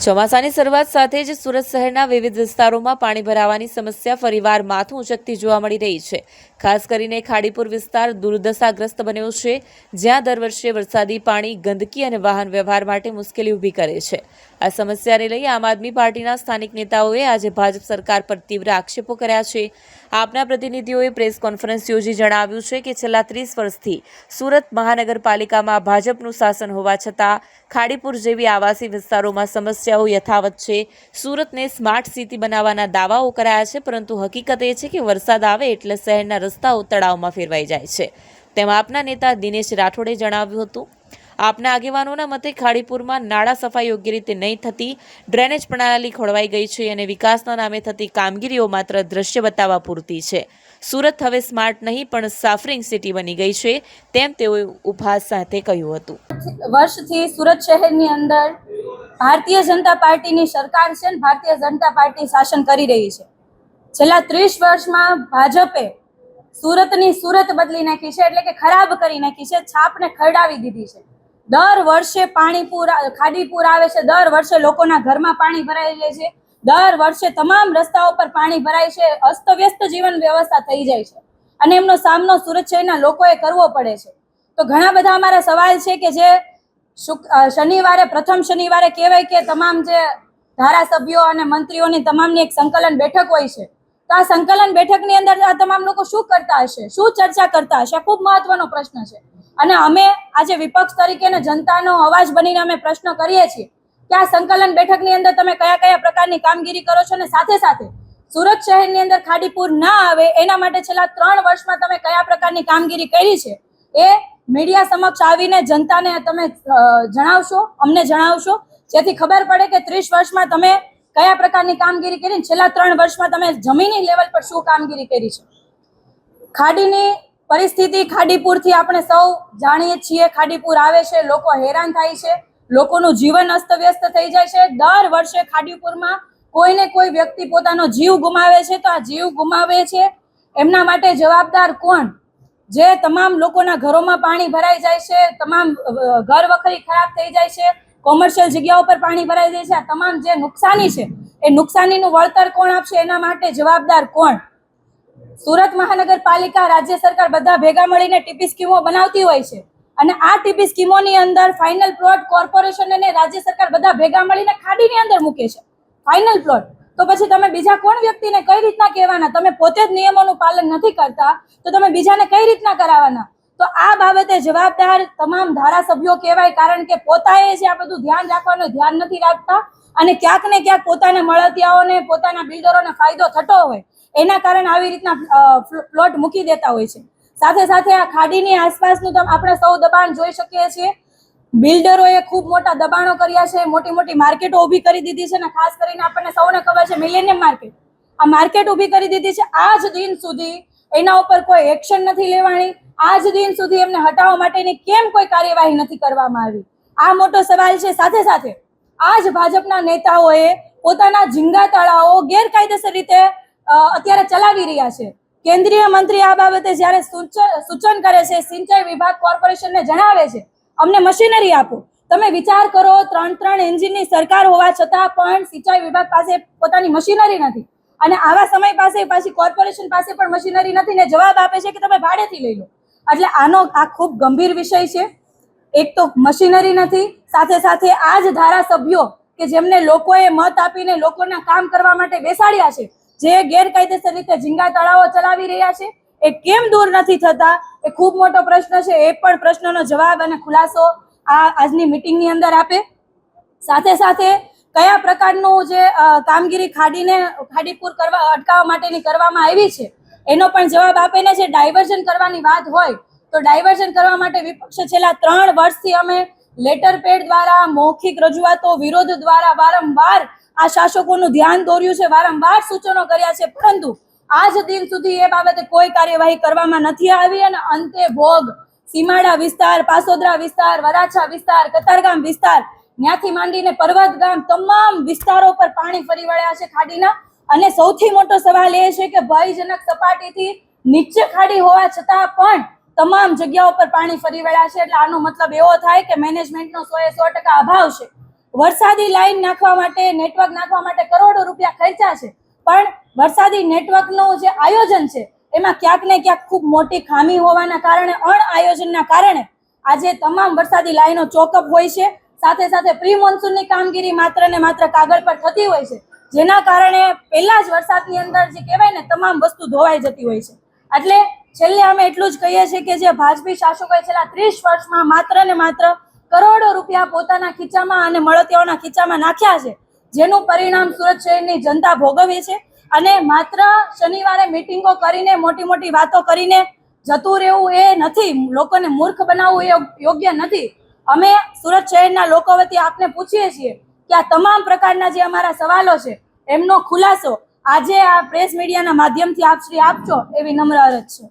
ચોમાસાની શરૂઆત સાથે જ સુરત શહેરના વિવિધ વિસ્તારોમાં પાણી ભરાવાની સમસ્યા ફરીવાર માથું ઉચકતી જોવા મળી રહી છે. ખાસ કરીને ખાડીપુર વિસ્તાર દુર્દશાગ્રસ્ત બન્યો છે, જ્યાં દર વર્ષે વરસાદી પાણી, ગંદકી અને વાહન વ્યવહાર માટે મુશ્કેલી ઊભી કરે છે. આ સમસ્યાને લઈ આમ આદમી પાર્ટીના સ્થાનિક નેતાઓએ આજે ભાજપ સરકાર પર તીવ્ર આક્ષેપો કર્યા છે. આપના પ્રતિનિધિઓએ પ્રેસ કોન્ફરન્સ યોજી જણાવ્યું છે કે છેલ્લા ત્રીસ વર્ષથી સુરત મહાનગરપાલિકામાં ભાજપનું શાસન હોવા છતાં ખાડીપુર જેવી આવાસી વિસ્તારોમાં સમસ્યાઓ યથાવત છે. સુરતને સ્માર્ટ સિટી બનાવવાના દાવાઓ કરાયા છે, પરંતુ હકીકત એ છે કે વરસાદ આવે એટલે શહેરના રસ્તાઓ તળાવમાં ફેરવાઈ જાય છે. તેમ આપના નેતા દિનેશ રાઠોડે જણાવ્યું હતું. આપના આગેવાનોના મતે ખાડીપુરમાં નાળા સફાઈ યોગ્ય રીતે નહીં થતી, ડ્રેનેજ પ્રણાલી ખોળવાઈ ગઈ છે અને વિકાસના નામે થતી કામગીરીઓ માત્ર દ્રશ્ય બતાવવા પૂરતી છે. સુરત હવે સ્માર્ટ નહીં, પણ સાફરિંગ સિટી બની ગઈ છે, તેમ તેઓએ ઉપહાસ સાથે કહ્યું હતું. વર્ષથી સુરત શહેરની અંદર ભારતીય જનતા પાર્ટીની સરકાર છે ને ભારતીય જનતા પાર્ટી શાસન કરી રહી છે. છેલ્લા ત્રીસ વર્ષમાં ભાજપે સુરતની સુરત બદલી નાખી છે, એટલે કે ખરાબ કરી નાખી છે, છાપને ખરડાવી દીધી છે. દર વર્ષે પાણી પૂર ખાડી પૂર આવે છે, દર વર્ષે લોકોના ઘરમાં પાણી ભરાઈ જાય છે, દર વર્ષે તમામ રસ્તાઓ પર પાણી ભરાય છે, અસ્તવ્યસ્ત જીવન વ્યવસ્થા થઈ જાય છે. અને એમનો સામનો સુરત શહેરના લોકોએ કરવો પડે છે. તો ઘણા બધા અમારા સવાલ છે કે જે શનિવારે, પ્રથમ શનિવારે કહેવાય કે તમામ જે ધારાસભ્યો અને મંત્રીઓની તમામની એક સંકલન બેઠક હોય છે. તો આ સંકલન બેઠકની અંદર આ તમામ લોકો શું કરતા હશે? શું ચર્ચા કરતા હશે? ખૂબ મહત્વનો પ્રશ્ન છે. અને અમે આજે વિપક્ષ તરીકે જનતાનો અવાજ બનીને અમે પ્રશ્ન કરીએ છીએ કે આ સંકલન બેઠકની અંદર તમે કયા કયા પ્રકારની કામગીરી કરો છો અને સાથે સાથે સુરત શહેરની અંદર ખાડીપુર ના આવે એના માટે છેલ્લા ત્રણ વર્ષમાં તમે કયા પ્રકારની કામગીરી કરી છે એ મીડિયા સમક્ષ આવીને જનતાને તમે જણાવશો, અમને જણાવશો. જેથી ખબર પડે કે ત્રીસ વર્ષમાં તમે કયા પ્રકારની કામગીરી કરી છેલ્લા ત્રણ વર્ષમાં તમે જમીની લેવલ પર શું કામગીરી કરી છે. ખાડીની પરિસ્થિતિ ખાડીપુરથી આપણે સૌ જાણીએ છીએ, ખાડીપુર આવે છે, લોકો હેરાન થાય છે, લોકોનું જીવન અસ્તવ્યસ્ત થઈ જાય છે. દર વર્ષે ખાડીપુરમાં કોઈને કોઈ વ્યક્તિ પોતાનો જીવ ગુમાવે છે તો આ જીવ ગુમાવે છે. એમના માટે જવાબદાર કોણ? જે તમામ લોકોના ઘરોમાં પાણી ભરાઈ જાય છે, તમામ ઘર વખરી ખરાબ થઈ જાય છે, કોમર્શિયલ જગ્યાઓ પર પાણી ભરાઈ જાય છે, આ તમામ જે નુકસાની છે, એ નુકસાનીનું વળતર કોણ આપશે? એના માટે જવાબદાર કોણ? સુરત મહાનગરપાલિકા રાજ્ય સરકાર બધા ભેગા મળીને ટીપી સ્કીમો બનાવતી હોય છે. અને આ ટીપી સ્કીમોની અંદર ફાઇનલ પ્લોટ કોર્પોરેશન અને રાજ્ય સરકાર બધા ભેગા મળીને ખાડીની અંદર મૂકે છે. ફાઇનલ પ્લોટ તો પછી તમે બીજા કોણ વ્યક્તિને કઈ રીતના કહેવાના? તમે પોતે જ નિયમોનું પાલન નથી કરતા, તો તમે બીજાને કઈ રીતના કરાવવાના? તો આ બાબતે જવાબદાર તમામ ધારાસભ્યો કહેવાય, કારણ કે પોતાએ જે આ બધું ધ્યાન રાખવાનું ધ્યાન નથી રાખતા. અને ક્યાંક ને ક્યાંક પોતાના મળતિયાઓને, પોતાના બિલ્ડરોને ફાયદો થતો હોય. એના કારણે આવી રીતના પ્લોટ મૂકી દેતા હોય છે. સાથે સાથે આ ખાડીની આસપાસનું તો આપણે સૌ દબાણ જોઈ શકીએ છીએ. બિલ્ડરોએ ખૂબ મોટા દબાણો કર્યા છે, મોટી મોટી માર્કેટો ઊભી કરી દીધી છે અને ખાસ કરીને આપણને સૌને ખબર છે મિલેનિયમ માર્કેટ. આ માર્કેટ ઊભી કરી દીધી છે આ જ દિન સુધી. એના ઉપર કોઈ એક્શન નથી લેવાની. આજ દિન સુધી એમને હટાવવા માટેની કેમ કોઈ કાર્યવાહી નથી કરવામાં આવી? આ મોટો સવાલ છે. સાથે સાથે આ જ ભાજપના નેતાઓએ પોતાના ઝીંગા તળાવો ગેરકાયદેસર રીતે અત્યારે ચલાવી રહ્યા છે. કેન્દ્રીય મંત્રી આ બાબતે જ્યારે સૂચન કરે છે, સિંચાઈ વિભાગ કોર્પોરેશનને જણાવે છે, અમને મશીનરી આપો. તમે વિચાર કરો ત્રણ ત્રણ એન્જિનની સરકાર હોવા છતાં પણ સિંચાઈ વિભાગ પાસે પોતાની મશીનરી નથી. અને આવા સમય પાસે પાછી કોર્પોરેશન પાસે પણ મશીનરી નથી ને જવાબ આપે છે કે તમે ભાડેથી લઈ લો. એટલે આનો આ ખૂબ ગંભીર વિષય છે. એક તો મશીનરી નથી, સાથે સાથે આ જ ધારાસભ્યો કે જેમને લોકોએ મત આપીને લોકોના કામ કરવા માટે બેસાડ્યા છે જે ગેરકાયદેસર રીતે ઝીંગા તળાવો ચલાવી રહ્યા છે, એ કેમ દૂર નથી થતા? એ ખૂબ મોટો પ્રશ્ન છે. એ પણ પ્રશ્નનો જવાબ અને ખુલાસો આ આજની મિટિંગની અંદર આપે. સાથે સાથે કયા પ્રકારનું જે કામગીરી ખાડીને, ખાડીપૂર કરવા, અટકાવવા માટેની કરવામાં આવી છે, એનો પણ જવાબ આપે ને જે ડાયવર્ઝન કરવાની વાત હોય તો ડાયવર્ઝન કરવા માટે વિપક્ષે છેલ્લા ત્રણ વર્ષથી અમે લેટર પેડ દ્વારા મૌખિક રજૂઆતો, વિરોધ દ્વારા વારંવાર આ શાસકોનું ધ્યાન દોર્યું છે, વારંવાર સૂચનો કર્યા છે, પરંતુ આજ દિન સુધી એ બાબતે કોઈ કાર્યવાહી કરવામાં નથી આવી અને અંતે ભોગ સીમાડા વિસ્તાર, પાસોદરા વિસ્તાર, વરાછા વિસ્તાર, કતારગામ વિસ્તાર ત્યાંથી માંડીને પર્વત ગામ તમામ વિસ્તારો પર પાણી ફરી વળ્યા છે ખાડીના. અને સૌથી મોટો સવાલ એ છે કે ભયજનક સપાટીથી નીચે ખાડી હોવા છતાં પણ તમામ જગ્યાઓ પર પાણી ફરી વળ્યા છે. એટલે આનો મતલબ એવો થાય કે મેનેજમેન્ટનો સો એ સો ટકા અભાવ છે. વરસાદી લાઈન નાખવા માટે, નેટવર્ક નાખવા માટે કરોડો રૂપિયા ખર્ચા છે. પણ વરસાદી નેટવર્કનું જે આયોજન છે, એમાં ક્યાંક ને ક્યાંક ખૂબ મોટી ખામી હોવાના કારણે અણ આયોજનના કારણે આજે તમામ વરસાદી લાઈનો ચોકઅપ હોય છે. સાથે સાથે પ્રી મોન્સૂનની કામગીરી માત્ર ને માત્ર કાગળ પર થતી હોય છે, જેના કારણે પહેલા જ વરસાદની અંદર જે કહેવાય ને, તમામ વસ્તુ ધોવાઈ જતી હોય છે. એટલે છેલ્લે અમે એટલું જ કહીએ છીએ કે જે ભાજપી શાસકોએ છેલ્લા ત્રીસ વર્ષમાં માત્ર ને માત્ર કરોડો રૂપિયા પોતાના ખીચામાં અને મળતિયાઓના ખીચામાં નાખ્યા છે, જેનું પરિણામ સુરત શહેરની જનતા ભોગવે છે. અને માત્ર શનિવારે મિટિંગો કરીને મોટી મોટી વાતો કરીને જતું રહેવું એ નથી, લોકોને મૂર્ખ બનાવવું એ યોગ્ય નથી. અમે સુરત શહેરના લોકો વતી આપને પૂછીએ છીએ કે આ તમામ પ્રકારના જે અમારા સવાલો છે, એમનો ખુલાસો આજે આ પ્રેસ મીડિયાના માધ્યમથી આપ શ્રી આપજો એવી નમ્ર અરજ છે.